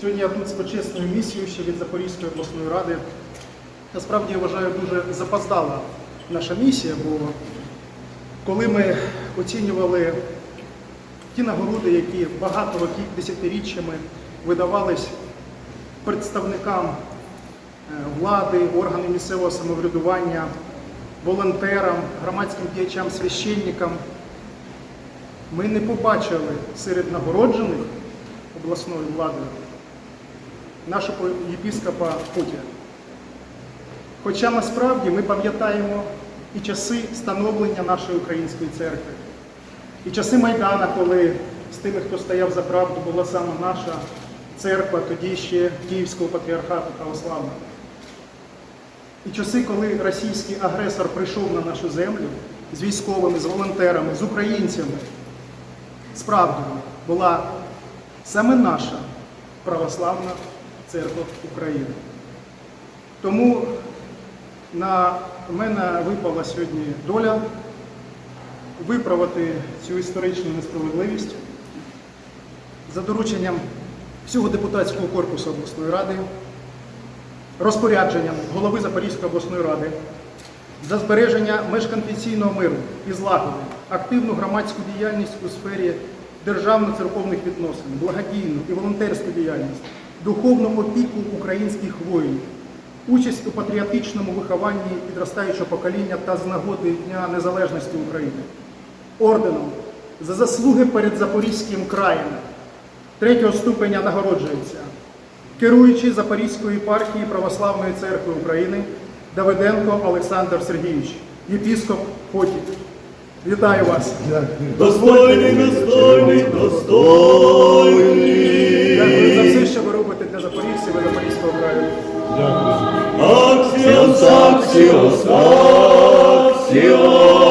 Сьогодні я тут з почесною місією ще від Запорізької обласної ради. Насправді я вважаю дуже запоздала наша місія, бо коли ми оцінювали ті нагороди, які багато років, десятиріччями видавались представникам е, влади, органів місцевого самоврядування, волонтерам, громадським діячам, священникам, ми не побачили серед нагороджених обласною владою нашого єпіскопа Путіна. Хоча насправді ми пам'ятаємо і часи становлення нашої української церкви, і часи Майдана, коли з тими, хто стояв за правду, була саме наша церква, тоді ще Київського патріархату православного. І часи, коли російський агресор прийшов на нашу землю з військовими, з волонтерами, з українцями, справді була саме наша православна церква України. Тому на мене випала сьогодні доля виправити цю історичну несправедливість за дорученням всього депутатського корпусу обласної ради, розпорядженням голови Запорізької обласної ради за збереження межконфесійного миру і злагоди, активну громадську діяльність у сфері державно-церковних відносин, благодійну і волонтерську діяльність, духовну опіку українських воїнів, участь у патріотичному вихованні підростаючого покоління та з нагоди Дня Незалежності України, орденом за заслуги перед Запорізьким краєм третього ступеня нагороджується керуючий Запорізької єпархії Православної церкви України Давиденко Олександр Сергійович, єпіскоп Хотів. Вітаю вас! Достойний, достойний, достойний. Аксіос, Аксіос, Аксіос.